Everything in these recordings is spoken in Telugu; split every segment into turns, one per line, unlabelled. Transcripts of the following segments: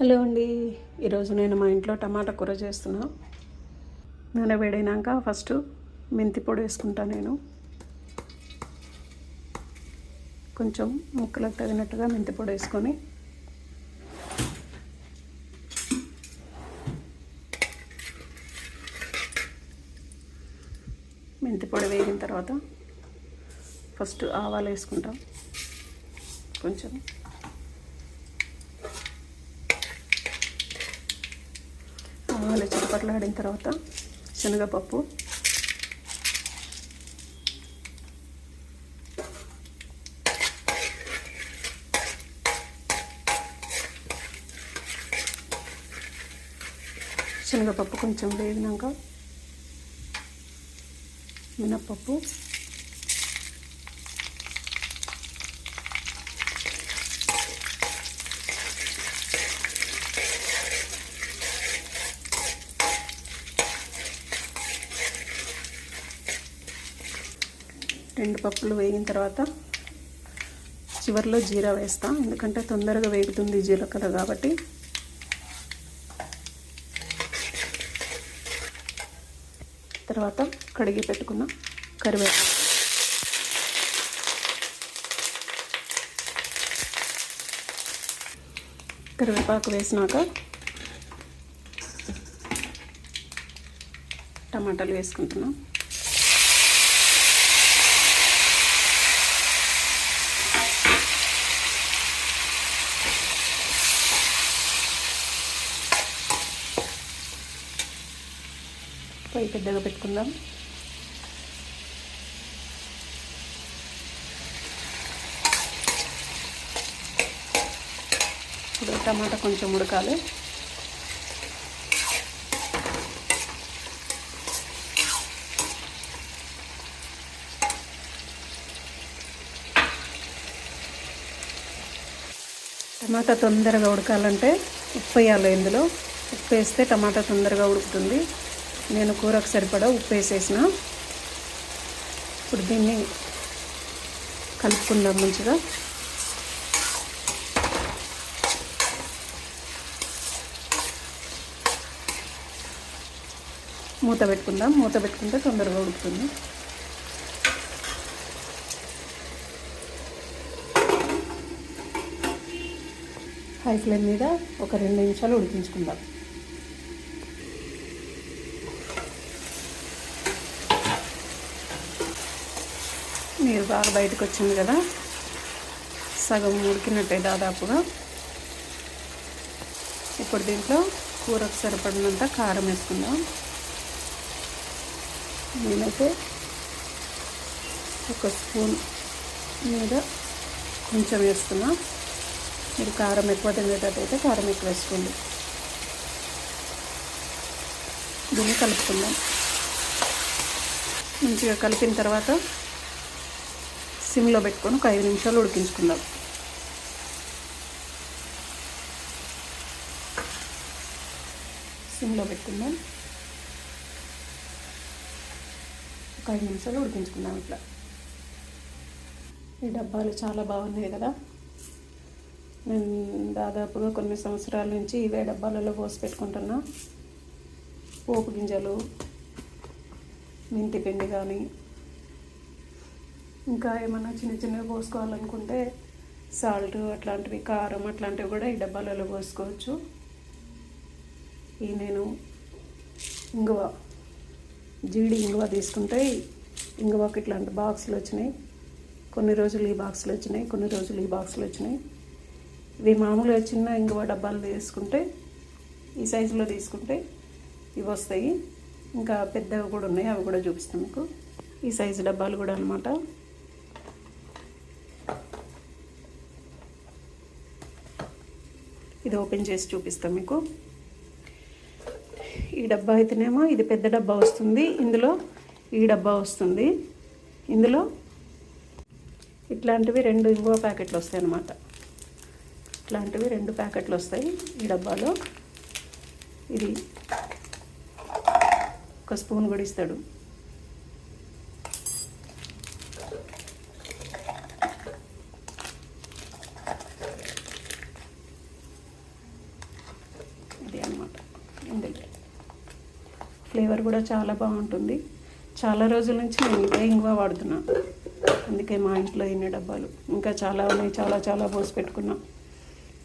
హలో అండి. ఈరోజు నేను మా ఇంట్లో టమాటా కూర చేస్తున్నా. నూనె వేడైనాక ఫస్ట్ మెంతి పొడి వేసుకుంటా నేను. కొంచెం ముక్కలకు తగినట్టుగా మెంతి పొడి వేసుకొని. మెంతి పొడి వేగిన తర్వాత ఫస్ట్ ఆవాలు వేసుకుంటాం. కొంచెం ఆవాలు చిరపట్లు ఆడిన తర్వాత శనగపప్పు. శనగపప్పు కొంచెం వేగినాక మినప్పప్పు. రెండు పప్పులు వేగిన తర్వాత చివరిలో జీరా వేస్తాం. ఎందుకంటే తొందరగా వేగుతుంది జీలకర్ర కాబట్టి. తర్వాత కడిగి పెట్టుకున్న కరివేపాకు. కరివేపాకు వేసినాక టమాటాలు వేసుకుంటున్నాం. పొయ్యి పెద్దగా పెట్టుకుందాం. ఇప్పుడు టమాటా కొంచెం ఉడకాలి. టమాటా తొందరగా ఉడకాలంటే ఉప్పు వేయాలి ఇందులో. ఉప్పు వేస్తే టమాటా తొందరగా ఉడుకుతుంది. నేను కూరకు సరిపడా ఉప్పు వేసేసిన. ఇప్పుడు దీన్ని కలుపుకుందాం మంచిగా. మూత పెట్టుకుందాం. మూత పెట్టుకుంటే తొందరగా ఉడుకుతుంది. హై ఫ్లేమ్ మీద ఒక రెండు నిమిషాలు ఉడికించుకుందాం. నీరు బాగా బయటకు వచ్చింది కదా. సగం ఉడికినట్టే దాదాపుగా. ఇప్పుడు దీంట్లో కూరకు సరిపడినంత కారం వేసుకుందాం. నేనైతే ఒక స్పూన్ మీద కొంచెం వేస్తున్నా. మీరు కారం ఎక్కువ తినేటట్టయితే కారం ఎక్కువ వేసుకోండి. దీన్ని కలుపుకుందాం. మంచిగా కలిపిన తర్వాత సిమ్లో పెట్టుకొని ఒక ఐదు నిమిషాలు ఉడికించుకుందాం. సిమ్లో పెట్టుకుందాం. ఒక ఐదు నిమిషాలు ఉడికించుకుందాం ఇట్లా. ఈ డబ్బాలు చాలా బాగున్నాయి కదా. నేను దాదాపుగా కొన్ని సంవత్సరాల నుంచి ఇవే డబ్బాలలో పోసి పెట్టుకుంటున్నా. పోపు గింజలు మెంతి పిండి కానీ ఇంకా ఏమైనా చిన్న చిన్నవి పోసుకోవాలనుకుంటే సాల్ట్ అట్లాంటివి కారం అట్లాంటివి కూడా ఈ డబ్బాలలో పోసుకోవచ్చు. ఈ నేను ఇంగువ జీడి ఇంగువ తీసుకుంటే ఇంగువకి ఇట్లాంటి బాక్సులు వచ్చినాయి. కొన్ని రోజులు ఈ బాక్సులు వచ్చినాయి కొన్ని రోజులు ఈ బాక్సులు వచ్చినాయి. ఇవి మామూలుగా చిన్న ఇంగువ డబ్బాలు తీసుకుంటే ఈ సైజులో తీసుకుంటే ఇవి వస్తాయి. ఇంకా పెద్దవి కూడా ఉన్నాయి అవి కూడా చూపిస్తాను మీకు. ఈ సైజు డబ్బాలు కూడా అనమాట ఇది ఓపెన్ చేసి చూపిస్తాం మీకు. ఈ డబ్బా అయితేనేమో ఇది పెద్ద డబ్బా వస్తుంది. ఇందులో ఈ డబ్బా వస్తుంది. ఇందులో ఇట్లాంటివి రెండు ఇంగువ ప్యాకెట్లు వస్తాయి అన్నమాట. ఇట్లాంటివి రెండు ప్యాకెట్లు వస్తాయి ఈ డబ్బాలో. ఇది ఒక స్పూన్ కూడా ఇస్తాడు. ఫ్లేవర్ కూడా చాలా బాగుంటుంది. చాలా రోజుల నుంచి నేను ఇదే ఇంగువ వాడుతున్నాను అందుకే మా ఇంట్లో ఎన్ని డబ్బాలు. ఇంకా చాలా ఉన్నాయి. చాలా చాలా పోసి పెట్టుకున్నాం.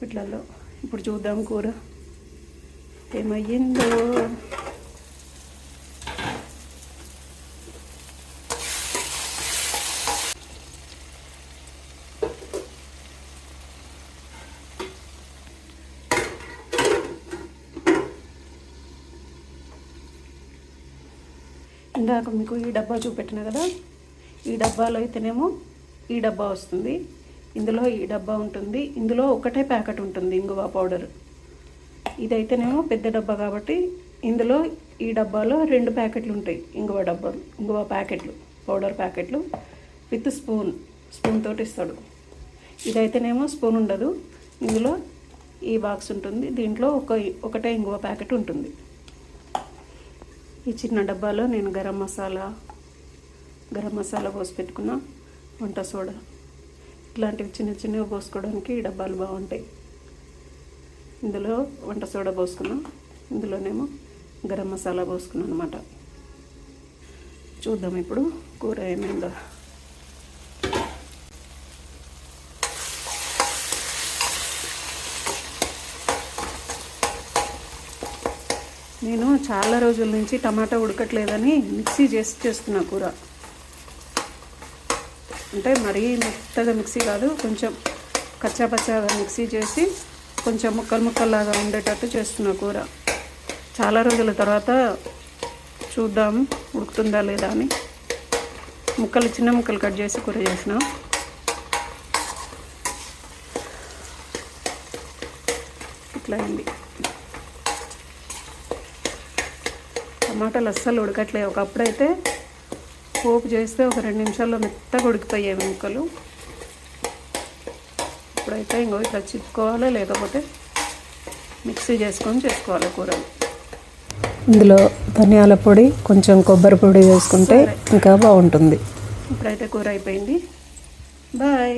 వీటిలలో ఇప్పుడు చూద్దాం కూర. ఏమయ్యిందో? ఇందాక మీకు ఈ డబ్బా చూపెట్టిన కదా? ఈ డబ్బాలో అయితేనేమో ఈ డబ్బా వస్తుంది. ఇందులో ఈ డబ్బా ఉంటుంది. ఇందులో ఒకటే ప్యాకెట్ ఉంటుంది ఇంగువ పౌడర్. ఇదైతేనేమో పెద్ద డబ్బా కాబట్టి ఇందులో ఈ డబ్బాలో రెండు ప్యాకెట్లు ఉంటాయి. ఇంగువ డబ్బాలు ఇంగువ ప్యాకెట్లు పౌడర్ ప్యాకెట్లు విత్ స్పూన్ స్పూన్ తోటి ఇస్తాడు. ఇదైతేనేమో స్పూన్ ఉండదు. ఇందులో ఈ బాక్స్ ఉంటుంది. దీంట్లో ఒక ఒకటే ఇంగువ ప్యాకెట్ ఉంటుంది. ఈ చిన్న డబ్బాలో నేను గరం మసాలా గరం మసాలా పోసి పెట్టుకున్న వంట సోడా. ఇట్లాంటివి చిన్న చిన్నవి పోసుకోవడానికి ఈ డబ్బాలు బాగుంటాయి. ఇందులో వంట సోడా పోసుకున్నాం ఇందులోనేమో గరం మసాలా పోసుకున్నాను అనమాట చూద్దాం ఇప్పుడు కూర ఏమైందో. నేను చాలా రోజుల నుంచి టమాటా ఉడకట్లేదని మిక్సీ చేసి చేస్తున్నా కూర. అంటే మరీ మెత్తగా మిక్సీ కాదు కొంచెం కచ్చాపచ్చాగా మిక్సీ చేసి కొంచెం ముక్కలు ముక్కల్లాగా ఉండేటట్టు చేస్తున్నా కూర. చాలా రోజుల తర్వాత చూద్దాం ఉడుకుతుందా లేదా అని. ముక్కలు చిన్న ముక్కలు కట్ చేసి కూర చేసిన. ఇట్లా అయింది. టమాటాలు అస్సలు ఉడకట్లేదు. ఒకప్పుడైతే పోపు చేస్తే ఒక రెండు నిమిషాల్లో మెత్తగా ఉడికిపోయేవి ముక్కలు. ఇప్పుడైతే ఇంకో ఇట్లా చిప్పుకోవాలి లేకపోతే మిక్సీ చేసుకొని చేసుకోవాలి కూరలు. ఇందులో ధనియాల పొడి కొంచెం కొబ్బరి పొడి వేసుకుంటే ఇంకా బాగుంటుంది. ఇప్పుడైతే కూర అయిపోయింది. బాయ్.